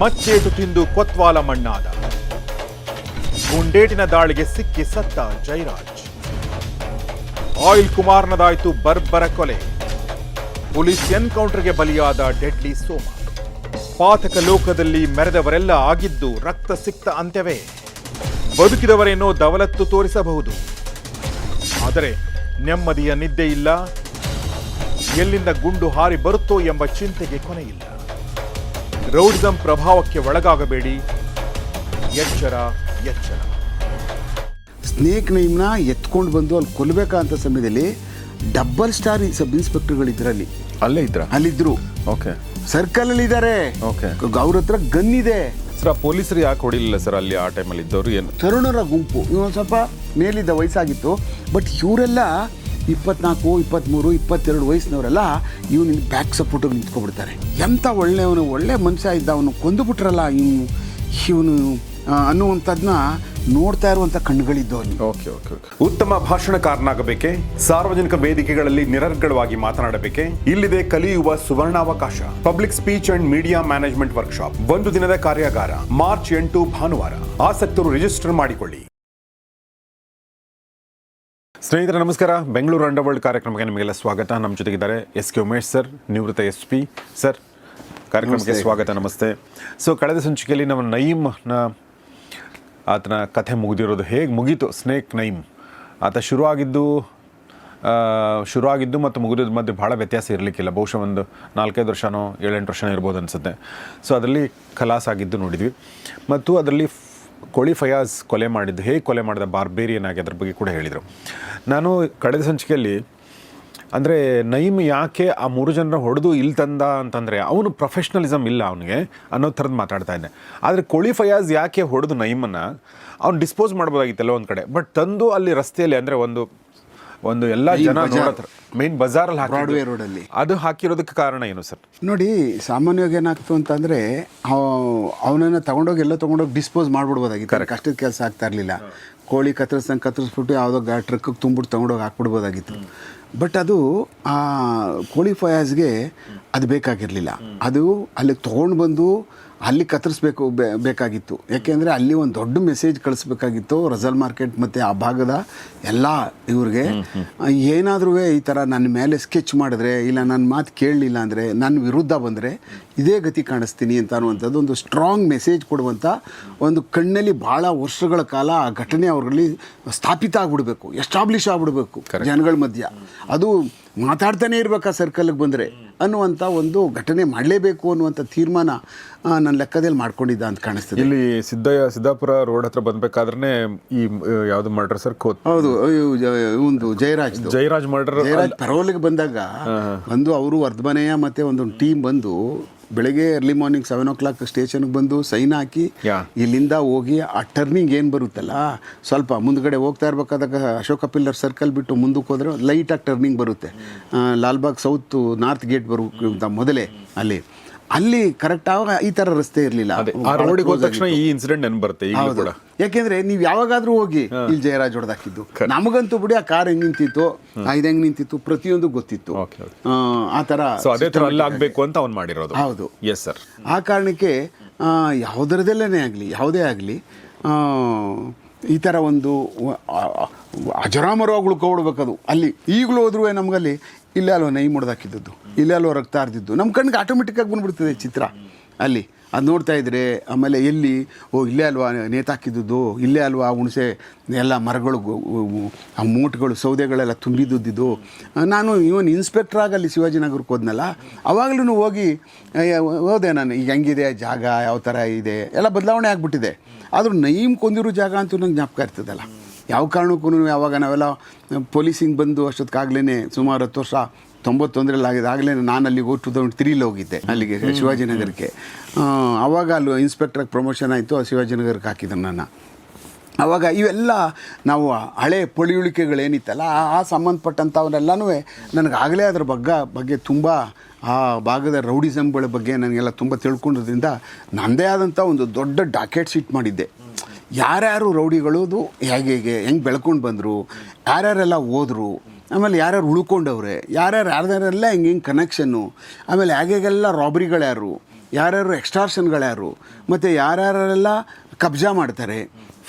ಮಚ್ಚೇಟು ತಿಂದು ಕೊತ್ವಾಲ ಮಣ್ಣಾದ. ಗುಂಡೇಟಿನ ದಾಳಿಗೆ ಸಿಕ್ಕಿ ಸತ್ತ ಜೈರಾಜ್. ಆಯಿಲ್ ಕುಮಾರ್ನದಾಯಿತು ಬರ್ಬರ ಕೊಲೆ. ಪೊಲೀಸ್ ಎನ್ಕೌಂಟರ್ಗೆ ಬಲಿಯಾದ ಡೆಡ್ಲಿ ಸೋಮ. ಪಾತಕ ಲೋಕದಲ್ಲಿ ಮೆರೆದವರೆಲ್ಲ ಆಗಿದ್ದು ರಕ್ತ ಸಿಕ್ತ ಅಂತ್ಯವೇ. ಬದುಕಿದವರೇನೋ ದವಲತ್ತು ತೋರಿಸಬಹುದು. ಆದರೆ ನೆಮ್ಮದಿಯ ನಿದ್ದೆ ಇಲ್ಲ. ಎಲ್ಲಿಂದ ಗುಂಡು ಹಾರಿ ಬರುತ್ತೋ ಎಂಬ ಚಿಂತೆಗೆ ಕೊನೆಯಿಲ್ಲ. ರೌಡಿಸಂ ಪ್ರಭಾವಕ್ಕೆ ಒಳಗಾಗಬೇಡಿ. ಎಚ್ಚರ ಎಚ್ಚರ. ಸ್ನೇಕ್ ನೈಮ್ನ ಎತ್ಕೊಂಡು ಬಂದು ಅಲ್ಲಿ ಕೊಲ್ಲಬೇಕಂತ ಸಮಯದಲ್ಲಿ ಡಬ್ಬಲ್ ಸ್ಟಾರ್ ಸಬ್ ಇನ್ಸ್ಪೆಕ್ಟರ್ಗಳು ಇದರಲ್ಲಿ ಅಲ್ಲೇ ಇದ್ರ? ಅಲ್ಲಿದ್ರು. ಓಕೆ. ಸರ್ಕಲ್ ಅಲ್ಲಿ ಇದ್ದಾರೆ ಓಕೆ. ಅವ್ರ ಹತ್ರ ಗನ್ ಇದೆ. ಸರ್ ಆ ಪೊಲೀಸರು ಯಾಕೆ ಹೊಡಿಲಿಲ್ಲ ಸರ್ ಅಲ್ಲಿ ಆ ಟೈಮಲ್ಲಿ ಇದ್ದವರು ಏನು? ತರುಣರ ಗುಂಪು. ಇವನು ಸ್ವಲ್ಪ ಮೇಲಿದ್ದ ವಯಸ್ಸಾಗಿತ್ತು. ಬಟ್ ಇವರೆಲ್ಲ ಇಪ್ಪತ್ನಾಲ್ಕು ಇಪ್ಪತ್ತ್ಮೂರು ಇಪ್ಪತ್ತೆರಡು ವಯಸ್ಸಿನವರೆಲ್ಲ ಇವನಿಗೆ ಬ್ಯಾಕ್ ಸಪೋರ್ಟಿಗೆ ನಿಂತ್ಕೊಬಿಡ್ತಾರೆ. ಎಂಥ ಒಳ್ಳೆಯವನು, ಒಳ್ಳೆ ಮನುಷ್ಯ ಇದ್ದ ಅವನು ಕೊಂದುಬಿಟ್ರಲ್ಲ ಇವನು? ಇವನು ಅನ್ನುವಂಥದ್ದನ್ನ ನೋಡ್ತಾ ಇರುವಂಥ ಕಣ್ಣುಗಳಿದ್ದು ಓಕೆ ಓಕೆ. ಉತ್ತಮ ಭಾಷಣಕಾರನಾಗಬೇಕೆ? ಸಾರ್ವಜನಿಕ ವೇದಿಕೆಗಳಲ್ಲಿ ನಿರರ್ಗಳವಾಗಿ ಮಾತನಾಡಬೇಕೆ? ಇಲ್ಲಿದೆ ಕಲಿಯುವ ಸುವರ್ಣಾವಕಾಶ. Public speech and media management workshop. ಒಂದು ದಿನದ ಕಾರ್ಯಾಗಾರ, ಮಾರ್ಚ್ ಎಂಟು ಭಾನುವಾರ. ಆಸಕ್ತರು ರಿಜಿಸ್ಟರ್ ಮಾಡಿಕೊಳ್ಳಿ. ಸ್ನೇಹಿತರೆ ನಮಸ್ಕಾರ. ಬೆಂಗಳೂರು ಅಂಡರ್ ವರ್ಲ್ಡ್ ಕಾರ್ಯಕ್ರಮಕ್ಕೆ ನಿಮಗೆಲ್ಲ ಸ್ವಾಗತ. ನಮ್ಮ ಜೊತೆಗಿದ್ದಾರೆ ಎಸ್ ಕೆ ಉಮೇಶ್ ಸರ್ ನಿವೃತ್ತ ಎಸ್ ಪಿ ಸರ್. ಕಾರ್ಯಕ್ರಮಕ್ಕೆ ಸ್ವಾಗತ ನಮಸ್ತೆ. ಸೊ ಕಳೆದ ಸಂಚಿಕೆಯಲ್ಲಿ ನಮ್ಮ ನಯೀಮ್ನ ಆತನ ಕಥೆ ಮುಗಿದಿರೋದು ಹೇಗೆ ಮುಗೀತು? ಸ್ನೇಕ್ ನೈಮ್ ಆತ ಶುರುವಾಗಿದ್ದು ಶುರುವಾಗಿದ್ದು ಮತ್ತು ಮುಗಿದ ಮಧ್ಯೆ ಭಾಳ ವ್ಯತ್ಯಾಸ ಇರಲಿಕ್ಕಿಲ್ಲ. ಬಹುಶಃ ಒಂದು ನಾಲ್ಕೈದು ವರ್ಷನೋ ಏಳೆಂಟು ವರ್ಷನೋ ಇರ್ಬೋದು ಅನಿಸುತ್ತೆ. ಸೊ ಅದರಲ್ಲಿ ಖಲಾಸ್ ಆಗಿದ್ದು ನೋಡಿದ್ವಿ. ಮತ್ತು ಅದರಲ್ಲಿ ಕೋಳಿ ಫಯಾಜ್ ಕೊಲೆ ಮಾಡಿದ್ದು, ಹೇಗೆ ಕೊಲೆ ಮಾಡಿದ ಬಾರ್ಬೇರಿಯನ್ ಆಗಿ ಅದ್ರ ಬಗ್ಗೆ ಕೂಡ ಹೇಳಿದರು. ನಾನು ಕಳೆದ ಸಂಚಿಕೆಯಲ್ಲಿ, ಅಂದರೆ ನೈಮ್ ಯಾಕೆ ಆ ಮೂರು ಜನರ ಹೊಡೆದು ಇಲ್ಲಿ ತಂದ ಅಂತಂದರೆ, ಅವನು ಪ್ರೊಫೆಷ್ನಲಿಸಮ್ ಇಲ್ಲ ಅವನಿಗೆ ಅನ್ನೋ ಥರದ್ದು ಮಾತಾಡ್ತಾ ಇದ್ದೆ ಆದರೆ ಕೋಳಿ ಫಯಾಜ್ ಯಾಕೆ ಹೊಡೆದು ನೈಮನ್ನು ಅವ್ನು ಡಿಸ್ಪೋಸ್ ಮಾಡ್ಬೋದಾಗಿತ್ತಲ್ಲ ಒಂದು ಕಡೆ ಬಟ್ ತಂದು ಅಲ್ಲಿ ರಸ್ತೆಯಲ್ಲಿ, ಅಂದರೆ ಒಂದು ಒಂದು ಎಲ್ಲ ಜನ ಮೇನ್ ಬಜಾರಲ್ಲಿ ಬ್ರಾಡ್ವೇ ರೋಡಲ್ಲಿ. ಅದು ಹಾಕಿರೋದಕ್ಕೆ ಕಾರಣ ಏನು ಸರ್? ನೋಡಿ ಸಾಮಾನ್ಯವಾಗಿ ಏನಾಗ್ತು ಅಂತಂದರೆ ಅವನನ್ನು ತಗೊಂಡೋಗಿ ಎಲ್ಲ ತೊಗೊಂಡೋಗಿ ಡಿಸ್ಪೋಸ್ ಮಾಡ್ಬಿಡ್ಬೋದಾಗಿತ್ತು. ಕಷ್ಟದ ಕೆಲಸ ಆಗ್ತಾ ಇರಲಿಲ್ಲ. ಕೋಳಿ ಕತ್ತರಿಸ್ದಂಗೆ ಕತ್ತರಿಸ್ಬಿಟ್ಟು ಯಾವುದೋ ಗಾ ಟ್ರಕ್ಕಿಗೆ ತುಂಬಿಟ್ಟು ತೊಗೊಂಡೋಗಿ ಹಾಕ್ಬಿಡ್ಬೋದಾಗಿತ್ತು. ಬಟ್ ಅದು ಆ ಕೋಳಿ ಫಯಾಜ್ಗೆ ಅದು ಬೇಕಾಗಿರಲಿಲ್ಲ. ಅದು ಅಲ್ಲಿಗೆ ತೊಗೊಂಡು ಬಂದು ಅಲ್ಲಿ ಕತ್ತರಿಸ್ಬೇಕು ಬೇಕಾಗಿತ್ತು. ಯಾಕೆಂದರೆ ಅಲ್ಲಿ ಒಂದು ದೊಡ್ಡ ಮೆಸೇಜ್ ಕಳಿಸ್ಬೇಕಾಗಿತ್ತು ರಜಲ್ ಮಾರ್ಕೆಟ್ ಮತ್ತು ಆ ಭಾಗದ ಎಲ್ಲ ಇವ್ರಿಗೆ. ಏನಾದರೂ ಈ ಥರ ನನ್ನ ಮೇಲೆ ಸ್ಕೆಚ್ ಮಾಡಿದ್ರೆ ಇಲ್ಲ ನನ್ನ ಮಾತು ಕೇಳಲಿಲ್ಲ ಅಂದರೆ ನನ್ನ ವಿರುದ್ಧ ಬಂದರೆ ಇದೇ ಗತಿ ಕಾಣಿಸ್ತೀನಿ ಅಂತ ಅನ್ನುವಂಥದ್ದು ಒಂದು ಸ್ಟ್ರಾಂಗ್ ಮೆಸೇಜ್ ಕೊಡುವಂಥ ಒಂದು ಕಣ್ಣಲ್ಲಿ ಭಾಳ ವರ್ಷಗಳ ಕಾಲ ಆ ಘಟನೆ ಅವರಲ್ಲಿ ಸ್ಥಾಪಿತ ಆಗ್ಬಿಡ್ಬೇಕು ಎಸ್ಟಾಬ್ಲಿಷ್ ಆಗ್ಬಿಡ್ಬೇಕು ಜನಗಳ ಮಧ್ಯ. ಅದು ಮಾತಾಡ್ತಾನೆ ಇರಬೇಕಾ ಆ ಸರ್ಕಲ್ಗೆ ಬಂದರೆ ಅನ್ನುವಂಥ ಒಂದು ಘಟನೆ ಮಾಡಲೇಬೇಕು ಅನ್ನುವಂಥ ತೀರ್ಮಾನ ನನ್ನ ಲೆಕ್ಕದಲ್ಲಿ ಮಾಡ್ಕೊಂಡಿದ್ದ ಅಂತ ಕಾಣಿಸ್ತದೆ. ಇಲ್ಲಿ ಸಿದ್ದಯ್ಯ ಸಿದ್ದಾಪುರ ರೋಡ್ ಹತ್ರ ಬಂದಬೇಕಾದ್ರೆ ಈ ಯಾವುದು ಮರ್ಡರ್ ಸರ್ ಕೋತ್ ಹೌದು ಒಂದು ಜಯರಾಜ್. ಜಯರಾಜ್ ಮರ್ಡರ್ ಜಯರಾಜ್ ಪರವಲಿಗೆ ಬಂದಾಗ ಬಂದು ಅವರು ವರ್ಧಮನೆಯ ಮತ್ತೆ ಒಂದು ಟೀಮ್ ಬಂದು ಬೆಳಗ್ಗೆ early morning seven o'clock ಸ್ಟೇಷನ್ಗೆ ಬಂದು ಸೈನ್ ಹಾಕಿ. ಇಲ್ಲಿಂದ ಹೋಗಿ ಆ ಟರ್ನಿಂಗ್ ಏನು ಬರುತ್ತಲ್ಲ ಸ್ವಲ್ಪ ಮುಂದ್ಗಡೆ ಹೋಗ್ತಾ ಇರ್ಬೇಕಾದಾಗ ಅಶೋಕ ಪಿಲ್ಲರ್ ಸರ್ಕಲ್ ಬಿಟ್ಟು ಮುಂದಕ್ಕೆ ಹೋದರೆ ಲೈಟಾಗಿ ಟರ್ನಿಂಗ್ ಬರುತ್ತೆ ಲಾಲ್ಬಾಗ್ ಸೌತ್ ನಾರ್ತ್ ಗೇಟ್ ಬರೋಕ್ಕಿಂತ ಮೊದಲೇ ಅಲ್ಲಿ ಅಲ್ಲಿ ಕರೆಕ್ಟ್ ಆಗ ಈ ಥರ ರಸ್ತೆ ಇರಲಿಲ್ಲ. ಆ ರೋಡಿಗೆ ಹೋದ ತಕ್ಷಣ ಈ ಇನ್ಸಿಡೆಂಟ್ ನೆನ್ ಬರುತ್ತೆ ಕೂಡ. ಯಾಕೆಂದ್ರೆ ನೀವು ಯಾವಾಗಾದ್ರೂ ಹೋಗಿ ಇಲ್ಲಿ ಜಯರಾಜ್ ಹೊಡೆದಾಕಿದ್ದು. ನಮಗಂತೂ ಬಿಡಿ ಆ ಕಾರ್ ಹೆಂಗ್ ನಿಂತಿತ್ತು ಇದು ಹೆಂಗ್ ನಿಂತಿತ್ತು ಪ್ರತಿಯೊಂದು ಗೊತ್ತಿತ್ತು. ಆ, ತರ ಅದೇ ಥರ ಅಲ್ಲಿ ಆಗಬೇಕು ಅಂತ ಅವ್ನು ಮಾಡಿರೋದು. ಹೌದು. ಎಸ್ ಸರ್ ಆ ಕಾರಣಕ್ಕೆ ಯಾವುದರದಲ್ಲೇ ಆಗಲಿ ಯಾವುದೇ ಆಗಲಿ ಈ ಥರ ಒಂದು ಅಜರಾಮರವಾಗಿ ಉಳ್ಕೊಬಿಡ್ಬೇಕದು ಅಲ್ಲಿ ಈಗಲೂ ಹೋದ್ರೂ ನಮಗಲ್ಲಿ ಇಲ್ಲೇ ಅಲ್ವ ನೈ ಮುಡ್ದಾಕಿದ್ದದ್ದು ಇಲ್ಲೇ ಅಲ್ವ ರಕ್ತ ಹರಿದಿದ್ದು? ನಮ್ಮ ಕಣ್ಣಿಗೆ ಆಟೋಮೆಟಿಕ್ಕಾಗಿ ಬಂದುಬಿಡ್ತದೆ ಚಿತ್ರ. ಅಲ್ಲಿ ಅದು ನೋಡ್ತಾ ಇದ್ರೆ ಆಮೇಲೆ ಎಲ್ಲಿ, ಓ, ಇಲ್ಲೇ ಅಲ್ವಾ ನೇತಾಕಿದ್ದುದು ಇಲ್ಲೇ ಅಲ್ವಾ ಹುಣಸೆ, ಎಲ್ಲ ಮರಗಳು ಆ ಮೂಟ್ಗಳು, ಸೌದೆಗಳೆಲ್ಲ ತುಂಬಿದ್ದುದ್ದು? ನಾನು ಇವನ್ ಇನ್ಸ್ಪೆಕ್ಟ್ರಾಗಿ ಅಲ್ಲಿ ಶಿವಾಜಿನಗರಕ್ಕೆ ಹೋದ್ನಲ್ಲ ಅವಾಗಲೂ ಹೋಗಿ ಹೋದೆ ನಾನು, ಈಗ ಹೆಂಗಿದೆ, ಜಾಗ, ಯಾವ ಥರ ಇದೆ, ಎಲ್ಲ ಬದಲಾವಣೆ ಆಗಿಬಿಟ್ಟಿದೆ. ಆದರೂ ನೈಮ್ ಕೊಂದಿರೋ ಜಾಗ ಅಂತೂ ನಂಗೆ ಜ್ಞಾಪಕ ಇರ್ತದಲ್ಲ. ಯಾವ ಕಾರಣಕ್ಕೂ ಯಾವಾಗ ನಾವೆಲ್ಲ ಪೊಲೀಸಿಂಗ್ ಬಂದು ಅಷ್ಟೊತ್ತಿಗಾಗಲೇ ಸುಮಾರು ಹತ್ತು ವರ್ಷ ತೊಂಬತ್ತೊಂದರಲ್ಲಿ ಆಗಿದೆ. ಆಗಲೇ ನಾನು ಅಲ್ಲಿಗೆ ಹೋಗಿ ಟೂ ತೌಸಂಡ್ ತ್ರೀಲಿ ಹೋಗಿದ್ದೆ ಅಲ್ಲಿಗೆ ಶಿವಾಜಿನಗರಕ್ಕೆ ಆವಾಗ ಅಲ್ಲಿ ಇನ್ಸ್ಪೆಕ್ಟ್ರಾಗಿ ಪ್ರಮೋಷನ್ ಆಯಿತು ಶಿವಾಜಿನಗರಕ್ಕೆ ಹಾಕಿದ್ರು ನಾನು ಆವಾಗ ಇವೆಲ್ಲ ನಾವು ಹಳೆ ಪಳಿಯುಳಿಕೆಗಳೇನಿತ್ತಲ್ಲ ಆ- ಆ ಸಂಬಂಧಪಟ್ಟಂಥವನ್ನೆಲ್ಲನೂ ನನಗೆ ಆಗಲೇ ಅದರ ಬಗ್ಗೆ ಬಗ್ಗೆ ತುಂಬ ಆ ಭಾಗದ ರೌಡಿಸಮ್ಗಳ ಬಗ್ಗೆ ನನಗೆಲ್ಲ ತುಂಬ ತಿಳ್ಕೊಂಡ್ರಿಂದ ನನ್ನದೇ ಆದಂಥ ಒಂದು ದೊಡ್ಡ ಡಾಕೆಟ್ ಶೀಟ್ ಮಾಡಿದ್ದೆ. ಯಾರ್ಯಾರು ರೌಡಿಗಳದು ಹೇಗೆ ಹೇಗೆ, ಹೆಂಗೆ ಬೆಳ್ಕೊಂಡು ಬಂದರು, ಯಾರ್ಯಾರೆಲ್ಲ ಹೋದರು, ಆಮೇಲೆ ಯಾರ್ಯಾರು ಉಳ್ಕೊಂಡವ್ರೆ, ಯಾರ್ಯಾರು, ಯಾರ್ಯಾರೆಲ್ಲ ಹೆಂಗೆ ಹೆಂಗೆ ಕನೆಕ್ಷನ್ನು ಆಮೇಲೆ ಹೇಗೆಲ್ಲ ರಾಬ್ರಿಗಳ್ಯಾರು ಯಾರ್ಯಾರು ಎಕ್ಸ್ಟಾರ್ಷನ್ಗಳ್ಯಾರು ಮತ್ತು ಯಾರ್ಯಾರೆಲ್ಲ ಕಬ್ಜಾ ಮಾಡ್ತಾರೆ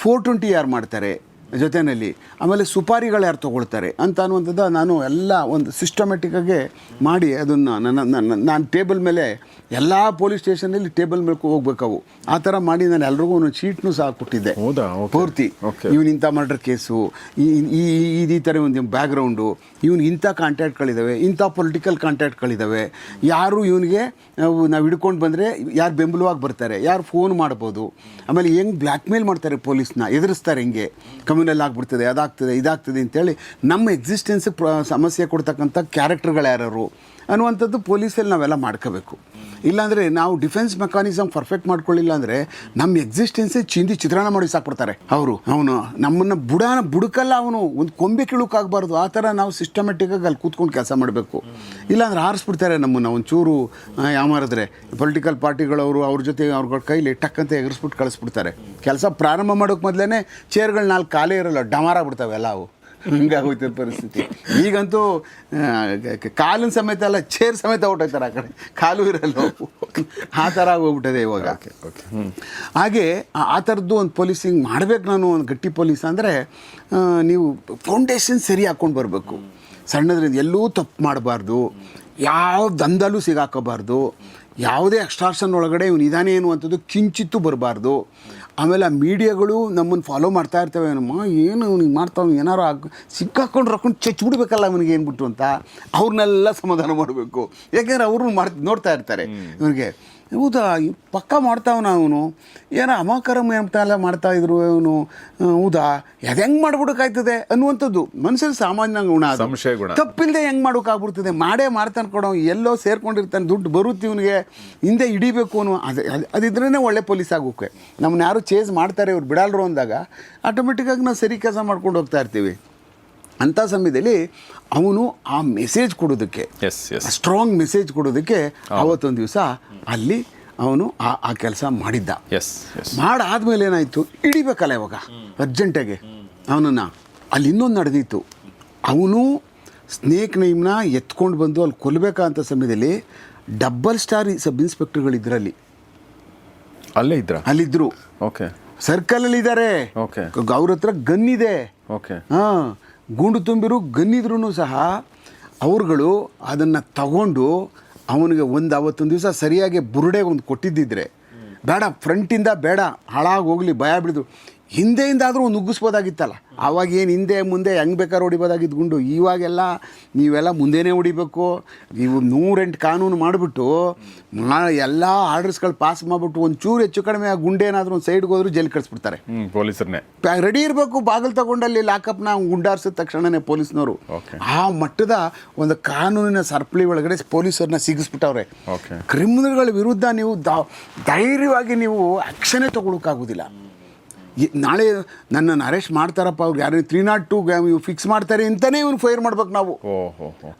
ಫೋರ್ ಟ್ವೆಂಟಿ ಯಾರು ಮಾಡ್ತಾರೆ ಜೊತೆಯಲ್ಲಿ ಆಮೇಲೆ ಸುಪಾರಿಗಳು ಯಾರು ತೊಗೊಳ್ತಾರೆ ಅಂತ ಅನ್ನುವಂಥದ್ದು ನಾನು ಎಲ್ಲ ಒಂದು ಸಿಸ್ಟಮೆಟಿಕ್ಕಾಗಿ ಮಾಡಿ ಅದನ್ನು ನನ್ನ ನನ್ನ ನಾನು ಟೇಬಲ್ ಮೇಲೆ ಎಲ್ಲ ಪೊಲೀಸ್ ಸ್ಟೇಷನಲ್ಲಿ ಟೇಬಲ್ ಮೇಲೆ ಹೋಗ್ಬೇಕು ಅವು ಆ ಥರ ಮಾಡಿ ನಾನು ಎಲ್ರಿಗೂ ಒಂದು ಶೀಟ್ನು ಸಹ ಕೊಟ್ಟಿದ್ದೆ. ಹೌದಾ? ಪೂರ್ತಿ. ಇವನು ಇಂಥ ಮರ್ಡರ್ ಕೇಸು ಈ ಈ ಈ- ಥರ ಒಂದು ಬ್ಯಾಕ್ಗ್ರೌಂಡು ಇವನು ಇಂಥ ಕಾಂಟ್ಯಾಕ್ಟ್ಗಳಿದ್ದಾವೆ ಇಂಥ ಪೊಲಿಟಿಕಲ್ ಕಾಂಟ್ಯಾಕ್ಟ್ಗಳಿದ್ದಾವೆ ಯಾರು ಇವನಿಗೆ ನಾವು ನಾವು ಹಿಡ್ಕೊಂಡು ಬಂದರೆ ಯಾರು ಬೆಂಬಲವಾಗಿ ಬರ್ತಾರೆ ಯಾರು ಫೋನ್ ಮಾಡ್ಬೋದು. ಆಮೇಲೆ ಹೆಂಗೆ ಬ್ಲ್ಯಾಕ್ ಮೇಲ್ ಮಾಡ್ತಾರೆ ಪೊಲೀಸ್ನ ಎದುರಿಸ್ತಾರೆ ಹೆಂಗೆ? ಕಮ್ಯುನಲ್ ಆಗ್ಬಿಡ್ತದೆ ಅದಾಗ್ತದೆ ಇದಾಗ್ತದೆ ಅಂತೇಳಿ ನಮ್ಮ ಎಕ್ಸಿಸ್ಟೆನ್ಸಿಗೆ ಪ್ರ ಸಮಸ್ಯೆ ಕೊಡ್ತಕ್ಕಂಥ ಕ್ಯಾರೆಕ್ಟರ್ಗಳು ಯಾರು ಅನ್ನುವಂಥದ್ದು ಪೊಲೀಸಲ್ಲಿ ನಾವೆಲ್ಲ ಮಾಡ್ಕೋಬೇಕು. ಇಲ್ಲಾಂದರೆ ನಾವು ಡಿಫೆನ್ಸ್ ಮೆಕಾನಿಸಮ್ ಪರ್ಫೆಕ್ಟ್ ಮಾಡ್ಕೊಳ್ಳಿಲ್ಲ ಅಂದರೆ ನಮ್ಮ ಎಕ್ಸಿಸ್ಟೆನ್ಸೇ ಚಿಂದಿ ಚಿತ್ರಾನ್ನ ಮಾಡಿ ಸಾಕ್ಬಿಡ್ತಾರೆ. ಅವರು ಅವನು ನಮ್ಮನ್ನು ಬುಡಾನ ಬುಡಕಲ್ಲ ಅವನು. ಒಂದು ಕೊಂಬೆ ಕೀಳುಕಾಗಬಾರ್ದು. ಆ ಥರ ನಾವು ಸಿಸ್ಟಮೆಟಿಕಾಗಿ ಅಲ್ಲಿ ಕೂತ್ಕೊಂಡು ಕೆಲಸ ಮಾಡಬೇಕು. ಇಲ್ಲಾಂದ್ರೆ ಆರಿಸ್ಬಿಡ್ತಾರೆ ನಮ್ಮನ್ನು. ಒಂಚೂರು ಯಾಮಾರಿದ್ರೆ ಪೊಲಿಟಿಕಲ್ ಪಾರ್ಟಿಗಳವರು ಅವ್ರ ಜೊತೆ ಅವ್ರಗಳ ಕೈಲಿ ಟಕ್ ಅಂತ ಎಗರಿಸ್ಬಿಟ್ಟು ಕಳಿಸ್ಬಿಡ್ತಾರೆ. ಕೆಲಸ ಪ್ರಾರಂಭ ಮಾಡೋಕೆ ಮೊದಲೇ ಚೇರ್ಗಳು ನಾಲ್ಕು ಖಾಲಿ ಇರಲ್ಲ. ಡಮಾರ ಬಿಡ್ತಾವೆ ಹಿಂಗಾಗೋಯ್ತದ ಪರಿಸ್ಥಿತಿ. ಈಗಂತೂ ಕಾಲಿನ ಸಮೇತ ಅಲ್ಲ ಚೇರ್ ಸಮೇತ ಹೊಟ್ಟೋಯ್ತಾರೆ ಆ ಕಡೆ. ಕಾಲು ಇರಲ್ಲ ಆ ಥರ ಆಗೋಗ್ಬಿಟ್ಟಿದೆ ಇವಾಗ. ಹಾಗೆ ಆ- ಆ ಥರದ್ದು ಒಂದು ಪೊಲೀಸಿಂಗ್ ಮಾಡಬೇಕು ನಾನು ಒಂದು ಗಟ್ಟಿ ಪೊಲೀಸ್ ಅಂದರೆ ನೀವು ಫೌಂಡೇಶನ್ ಸರಿ ಹಾಕ್ಕೊಂಡು ಬರಬೇಕು. ಸಣ್ಣದ್ರಿಂದ ಎಲ್ಲೂ ತಪ್ಪು ಮಾಡಬಾರ್ದು. ಯಾವ ದಂಧಲ್ಲೂ ಸಿಗಾಕೋಬಾರ್ದು. ಯಾವುದೇ ಎಕ್ಸ್ಟ್ರಾಕ್ಷನ್ ಒಳಗಡೆ ಇವನು ಇದಾನೆ ಅನ್ನುವಂಥದ್ದು ಕಿಂಚಿತ್ತು ಬರಬಾರ್ದು. ಆಮೇಲೆ ಆ ಮೀಡಿಯಾಗಳು ನಮ್ಮನ್ನು ಫಾಲೋ ಮಾಡ್ತಾ ಇರ್ತವೆ ನಮ್ಮ ಏನು ಅವ್ನಿಗೆ ಮಾಡ್ತಾವ ಏನಾರು ಆಗ ಸಿಕ್ಕಾಕೊಂಡು ರೊಕ್ಕ ಚಚ್ಬಿಡ್ಬೇಕಲ್ಲ ಅವನಿಗೆ ಏನ್ಬಿಟ್ಟು ಅಂತ ಅವ್ರನ್ನೆಲ್ಲ ಸಮಾಧಾನ ಮಾಡಬೇಕು. ಯಾಕೆಂದ್ರೆ ಅವರು ಮಾಡ್ ನೋಡ್ತಾ ಇರ್ತಾರೆ. ಇವನಿಗೆ ಹೌದಾ? ಪಕ್ಕ ಮಾಡ್ತಾವನ ಅವನು. ಏನೋ ಅಮಾಕರಮ್ ಮಾಡ್ತಾ ಇದ್ರು ಇವನು ಹೌದಾ? ಅದು ಹೆಂಗೆ ಮಾಡ್ಬಿಡೋಕ್ಕಾಯ್ತದೆ ಅನ್ನುವಂಥದ್ದು. ಮನುಷ್ಯನ ಸಾಮಾನ್ಯ ಗುಣ. ಸಂಶಯ ಗುಣ. ತಪ್ಪಿಲ್ಲದೆ ಹೆಂಗೆ ಮಾಡೋಕ್ಕಾಗ್ಬಿಡ್ತದೆ ಮಾಡೇ ಮಾಡ್ತಾನೆ ಕೊಡೋ. ಎಲ್ಲೋ ಸೇರ್ಕೊಂಡಿರ್ತಾನೆ. ದುಡ್ಡು ಬರುತ್ತೆ ಇವನಿಗೆ. ಹಿಂದೆ ಹಿಡಿಬೇಕು ಅನ್ನೋ ಅದು ಅದು- ಅದಿದ್ರೇ ಒಳ್ಳೆ ಪೊಲೀಸ್ ಆಗೋಕೆ. ನಮ್ಮನ್ನ ಯಾರು ಚೇಸ್ ಮಾಡ್ತಾರೆ ಇವ್ರು ಬಿಡಲ್ರು ಅಂದಾಗ ಆಟೋಮೆಟಿಕ್ಕಾಗಿ ನಾವು ಸರಿ ಕೆಲಸ ಮಾಡ್ಕೊಂಡು ಹೋಗ್ತಾ ಇರ್ತೀವಿ. ಅಂಥ ಸಮಯದಲ್ಲಿ ಅವನು ಆ ಮೆಸೇಜ್ ಕೊಡೋದಕ್ಕೆ ಎಸ್ ಎಸ್ ಸ್ಟ್ರಾಂಗ್ ಮೆಸೇಜ್ ಕೊಡೋದಕ್ಕೆ ಅವತ್ತೊಂದು ದಿವಸ ಅಲ್ಲಿ ಅವನು ಆ ಆ ಕೆಲಸ ಮಾಡಿದ್ದ. ಎಸ್ ಎಸ್ ಮಾಡಾದ್ಮೇಲೆ ಏನಾಯಿತು? ಹಿಡಿಬೇಕಲ್ಲ ಇವಾಗ? ಅರ್ಜೆಂಟಾಗಿ ಅವನನ್ನು. ಅಲ್ಲಿ ಇನ್ನೊಂದು ನಡೆದಿತ್ತು. ಅವನು ಸ್ನೇಕ್ ನೈಮ್ನ ಎತ್ಕೊಂಡು ಬಂದು ಅಲ್ಲಿ ಕೊಲ್ಲಬೇಕಂತ ಸಮಯದಲ್ಲಿ ಡಬ್ಬಲ್ ಸ್ಟಾರ್ ಸಬ್ ಇನ್ಸ್ಪೆಕ್ಟರ್ಗಳಿದ್ರಲ್ಲಿ ಅಲ್ಲೇ ಇದ್ರ? ಅಲ್ಲಿದ್ರು. ಓಕೆ ಸರ್ಕಲಲ್ಲಿ ಇದ್ದಾರೆ. ಓಕೆ ಅವ್ರ ಹತ್ರ ಗನ್ ಇದೆ. ಓಕೆ ಹಾಂ. ಗುಂಡು ತುಂಬಿರು ಗನ್ನಿದ್ರೂ ಸಹ ಅವ್ರುಗಳು ಅದನ್ನು ತಗೊಂಡು ಅವನಿಗೆ ಒಂದು ಅವತ್ತೊಂದು ದಿವಸ ಸರಿಯಾಗಿ ಬುರುಡೆ ಒಂದು ಕೊಟ್ಟಿದ್ದಿದ್ರೆ. ಬೇಡ ಫ್ರಂಟಿಂದ ಬೇಡ, ಹಾಳಾಗಿ ಹೋಗಲಿ, ಭಯ ಬಿಡಿದು ಹಿಂದೆಯಿಂದಾದರೂ ಒಂದು ಉಗ್ಗಿಸ್ಬೋದಾಗಿತ್ತಲ್ಲ ಆವಾಗ ಏನು ಹಿಂದೆ ಮುಂದೆ ಹೆಂಗೆ ಬೇಕಾದ್ರೂ ಹೊಡಿಬೋದಾಗಿದ್ದು ಗುಂಡು. ಇವಾಗೆಲ್ಲ ನೀವೆಲ್ಲ ಮುಂದೆನೇ ಹೊಡಿಬೇಕು. ನೀವು ನೂರೆಂಟು ಕಾನೂನು ಮಾಡಿಬಿಟ್ಟು ನಾ ಎಲ್ಲ ಆರ್ಡರ್ಸ್ಗಳು ಪಾಸ್ ಮಾಡಿಬಿಟ್ಟು ಒಂದು ಚೂರು ಹೆಚ್ಚು ಕಡಿಮೆ ಆ ಗುಂಡೆ ಏನಾದರೂ ಒಂದು ಸೈಡ್ಗೆ ಹೋದ್ರು ಜೈಲ್ ಕಳಿಸ್ಬಿಡ್ತಾರೆ. ಪೊಲೀಸರ್ನೇ. ಪೊಲೀಸರನ್ನೇ ರೆಡಿ ಇರಬೇಕು ಬಾಗಿಲು ತಗೊಂಡಲ್ಲಿ ಲಾಕಪ್ನ ಗುಂಡಾರಿಸಿದ ತಕ್ಷಣನೇ ಪೊಲೀಸ್ನವರು. ಆ ಮಟ್ಟದ ಒಂದು ಕಾನೂನಿನ ಸರ್ಪಳಿ ಒಳಗಡೆ ಪೊಲೀಸರನ್ನ ಸಿಗಿಸ್ಬಿಟ್ಟವ್ರೆ. ಕ್ರಿಮಿನಲ್ಗಳ ವಿರುದ್ಧ ನೀವು ಧೈರ್ಯವಾಗಿ ನೀವು ಆ್ಯಕ್ಷನೇ ತಗೊಳಕ್ಕಾಗೋದಿಲ್ಲ. ನಾಳೆ ನನ್ನನ್ನು ಅರೆಸ್ಟ್ ಮಾಡ್ತಾರಪ್ಪ ಅವ್ರು ಯಾರು ತ್ರೀ ನಾಟ್ ಟು ಫಿಕ್ಸ್ ಮಾಡ್ತಾರೆ ಅಂತಲೇ ಇವ್ನು ಫೈರ್ ಮಾಡ್ಬೇಕು ನಾವು.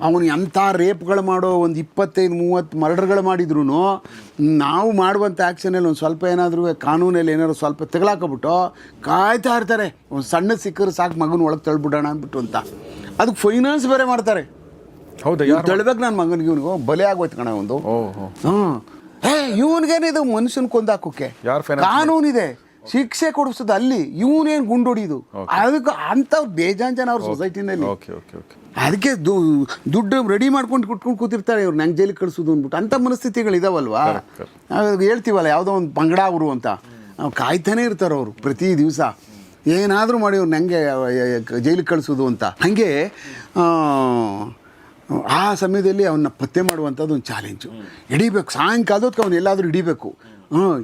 ಅವನು ಎಂಥ ರೇಪ್ಗಳು ಮಾಡೋ ಒಂದು ಇಪ್ಪತ್ತೈದು ಮೂವತ್ತು ಮರ್ಡರ್ಗಳು ಮಾಡಿದ್ರು ನಾವು ಮಾಡುವಂಥ ಆ್ಯಕ್ಷನಲ್ಲಿ ಒಂದು ಸ್ವಲ್ಪ ಏನಾದರೂ ಕಾನೂನಲ್ಲಿ ಏನಾದ್ರು ಸ್ವಲ್ಪ ತೆಗಲಾಕೊಬಿಟ್ಟು ಕಾಯ್ತಾ ಇರ್ತಾರೆ. ಒಂದು ಸಣ್ಣ ಸಿಕ್ಕರು ಸಾಕು ಮಗನ ಒಳಗೆ ತಳ್ಬಿಡೋಣ ಅಂದ್ಬಿಟ್ಟು ಅಂತ. ಅದಕ್ಕೆ ಫೈನಾನ್ಸ್ ಬೇರೆ ಮಾಡ್ತಾರೆ. ಹೌದಾ ತಳ್ಬೇಕು ನನ್ನ ಮಗನಿಗೆ ಇವನಿಗೆ ಬಲೆ ಆಗೋಯ್ತು ಕಣ ಒಂದು. ಹ್ಞೂ ಇವನಿಗೇನಿದು ಮನುಷ್ಯನ ಕೊಂದಾಕೋಕೆ? ಯಾರ್ finance ಕಾನೂನಿದೆ. ಶಿಕ್ಷೆ ಕೊಡಿಸೋದು ಅಲ್ಲಿ ಇವನೇನು ಗುಂಡು ಹೊಡಿಯೋದು ಅದಕ್ಕೆ ಅಂತ ಬೇಜಾನ್ ಜನ ಅವ್ರ ಸೊಸೈಟಿನಲ್ಲಿ. ಓಕೆ ಓಕೆ ಓಕೆ ಅದಕ್ಕೆ ದುಡ್ಡು ರೆಡಿ ಮಾಡ್ಕೊಂಡು ಕುಟ್ಕೊಂಡು ಕೂತಿರ್ತಾರೆ ಇವ್ರು ನಂಗೆ ಜೈಲಿಗೆ ಕಳಿಸೋದು ಅಂದ್ಬಿಟ್ಟು. ಅಂಥ ಮನಸ್ಥಿತಿಗಳು ಇದಾವಲ್ವಾ? ಹೇಳ್ತೀವಲ್ಲ ಯಾವುದೋ ಒಂದು ಪಂಗಡ ಅವರು ಅಂತ. ಕಾಯ್ತಾನೆ ಇರ್ತಾರೆ ಅವರು ಪ್ರತಿ ದಿವಸ. ಏನಾದರೂ ಮಾಡಿ ಅವ್ರು ನಂಗೆ ಜೈಲಿಗೆ ಕಳಿಸೋದು ಅಂತ. ಹಾಗೆ ಆ, ಸಮಯದಲ್ಲಿ ಅವನ್ನ ಪತ್ತೆ ಮಾಡುವಂಥದ್ದು ಒಂದು ಚಾಲೆಂಜು ಹಿಡಿಬೇಕು. ಸಾಯಂಕಾಲದಕ್ಕೆ ಅವನು ಎಲ್ಲಾದರೂ ಹಿಡಿಬೇಕು.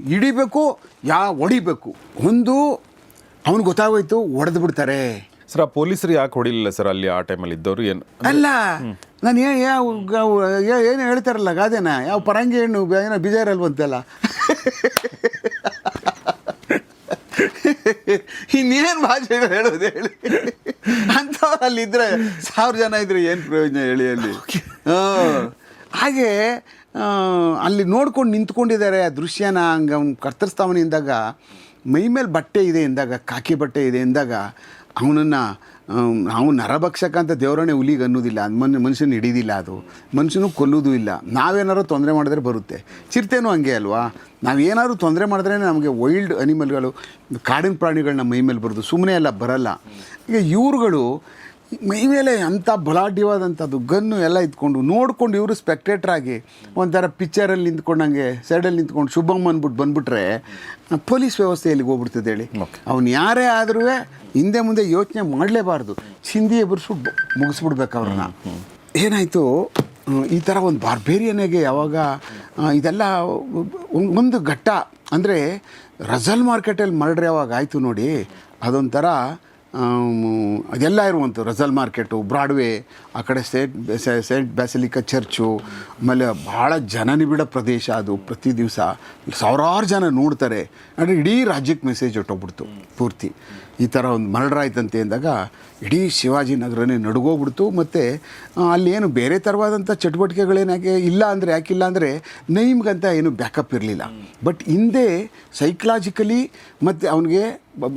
ಹಿಡಿಬೇಕು ಯಾ ಹೊಡಿಬೇಕು. ಒಂದು ಅವ್ನಿಗೆ ಗೊತ್ತಾಗೋಯ್ತು ಹೊಡೆದು ಬಿಡ್ತಾರೆ. ಸರ್ ಆ ಪೊಲೀಸರು ಯಾಕೆ ಹೊಡಿಲಿಲ್ಲ ಸರ್ ಅಲ್ಲಿ ಆ ಟೈಮಲ್ಲಿ ಇದ್ದವರು? ಏನು ಅಲ್ಲ ನಾನು ಏ ಯಾವ ಏನು ಹೇಳ್ತಾರಲ್ಲ ಗಾದೆನ? ಯಾವ ಪರಂಗಿ ಹೆಣ್ಣು ಏನೋ ಬಿಜಾರಲ್ವಂತೆಲ್ಲ ಇನ್ನೇನು ಭಾಷೆ ಹೇಳೋದು ಹೇಳಿ. ಅಂಥವ್ರು ಅಲ್ಲಿದ್ದರೆ ಸಾವಿರ ಜನ ಇದ್ರೆ ಏನು ಪ್ರಯೋಜನ ಹೇಳಿ ಅಲ್ಲಿ? ಹಾಂ. ಹಾಗೆ ಅಲ್ಲಿ ನೋಡ್ಕೊಂಡು ನಿಂತ್ಕೊಂಡಿದ್ದಾರೆ ಆ ದೃಶ್ಯನ ಹಂಗೆ ಅವ್ನು ಕರ್ತರಿಸ್ತಾವನೆ ಎಂದಾಗ, ಮೈ ಮೇಲೆ ಬಟ್ಟೆ ಇದೆ ಎಂದಾಗ, ಕಾಕಿ ಬಟ್ಟೆ ಇದೆ ಎಂದಾಗ, ಅವನನ್ನು ನಾವು ನರಭಕ್ಷಕ ಅಂತ ದೇವರನ್ನೇ ಹುಲಿಗೆ ಅನ್ನೋದಿಲ್ಲ. ಮನ್, ಮನುಷ್ಯನ ಹಿಡಿದಿಲ್ಲ ಅದು. ಮನುಷ್ಯನೂ ಕೊಲ್ಲೋದು ಇಲ್ಲ. ನಾವೇನಾದ್ರು ತೊಂದರೆ ಮಾಡಿದ್ರೆ ಬರುತ್ತೆ. ಚಿರತೆನೂ ಹಂಗೆ ಅಲ್ವಾ? ನಾವೇನಾದ್ರು ತೊಂದರೆ ಮಾಡಿದ್ರೆ ನಮಗೆ ವೈಲ್ಡ್ ಅನಿಮಲ್ಗಳು, ಕಾಡಿನ ಪ್ರಾಣಿಗಳನ್ನ ಮೈ ಮೇಲೆ ಬರೋದು ಸುಮ್ಮನೆ ಎಲ್ಲ ಬರಲ್ಲ. ಈಗ ಇವ್ರುಗಳು ಮೈ ಮೇಲೆ ಅಂಥ ಬಲಾಢ್ಯವಾದಂಥದ್ದು ಗನ್ನು ಎಲ್ಲ ಇದ್ಕೊಂಡು ನೋಡ್ಕೊಂಡು ಇವರು ಸ್ಪೆಕ್ಟೇಟರ್ ಆಗಿ ಒಂಥರ ಪಿಕ್ಚರಲ್ಲಿ ನಿಂತ್ಕೊಂಡಂಗೆ ಸೈಡಲ್ಲಿ ನಿಂತ್ಕೊಂಡು ಶುಭಮ್ ಅಂದ್ಬಿಟ್ಟು ಬಂದ್ಬಿಟ್ರೆ ಪೊಲೀಸ್ ವ್ಯವಸ್ಥೆ ಎಲ್ಲಿಗೆ ಹೋಗ್ಬಿಡ್ತದೆ ಹೇಳಿ. ಅವ್ನು ಯಾರೇ ಆದರೂ ಹಿಂದೆ ಮುಂದೆ ಯೋಚನೆ ಮಾಡಲೇಬಾರ್ದು. ಚಿಂದಿ ಎಬ್ಬರಿಸ್ಬಿಟ್ಟು ಮುಗಿಸ್ಬಿಡ್ಬೇಕು ಅವ್ರನ್ನ. ಏನಾಯಿತು? ಈ ಥರ ಒಂದು ಬಾರ್ಬೇರಿಯನಿಗೆ ಯಾವಾಗ ಇದೆಲ್ಲ ಒಂದು ಘಟ್ಟ. ಅಂದರೆ ರಜಲ್ ಮಾರ್ಕೆಟಲ್ಲಿ ಮರ್ಡ್ರ್ ಯಾವಾಗ ಆಯಿತು ನೋಡಿ ಅದೊಂಥರ ಅದೆಲ್ಲ ಇರುವಂಥ ರಜಲ್ ಮಾರ್ಕೆಟು ಬ್ರಾಡ್ವೇ ಆ ಕಡೆ ಸೇಂಟ್ ಸೇಂಟ್ ಬ್ಯಾಸಿಲಿಕಾ ಚರ್ಚು ಆಮೇಲೆ ಭಾಳ ಜನನಿಬಿಡ ಪ್ರದೇಶ ಅದು ಪ್ರತಿ ದಿವಸ. ಸಾವಿರಾರು ಜನ ನೋಡ್ತಾರೆ. ಅಂದರೆ ಇಡೀ ರಾಜ್ಯಕ್ಕೆ ಮೆಸೇಜ್ ಹೊಟ್ಟೋಗ್ಬಿಡ್ತು ಪೂರ್ತಿ. ಈ ಥರ ಒಂದು ಮರ್ಡರ್ ಆಯ್ತಂತೆ ಅಂದಾಗ ಇಡೀ ಶಿವಾಜಿನಗರನೇ ನಡುಗೋಗ್ಬಿಡ್ತು ಮತ್ತು ಅಲ್ಲಿ ಏನು ಬೇರೆ ಥರವಾದಂಥ ಚಟುವಟಿಕೆಗಳೇನಾಗೆ ಇಲ್ಲ ಅಂದರೆ ಯಾಕಿಲ್ಲ ಅಂದರೆ ನೈಮ್ಗಂತ ಏನು ಬ್ಯಾಕಪ್ ಇರಲಿಲ್ಲ. ಬಟ್ ಹಿಂದೆ ಸೈಕಲಾಜಿಕಲಿ ಮತ್ತು ಅವನಿಗೆ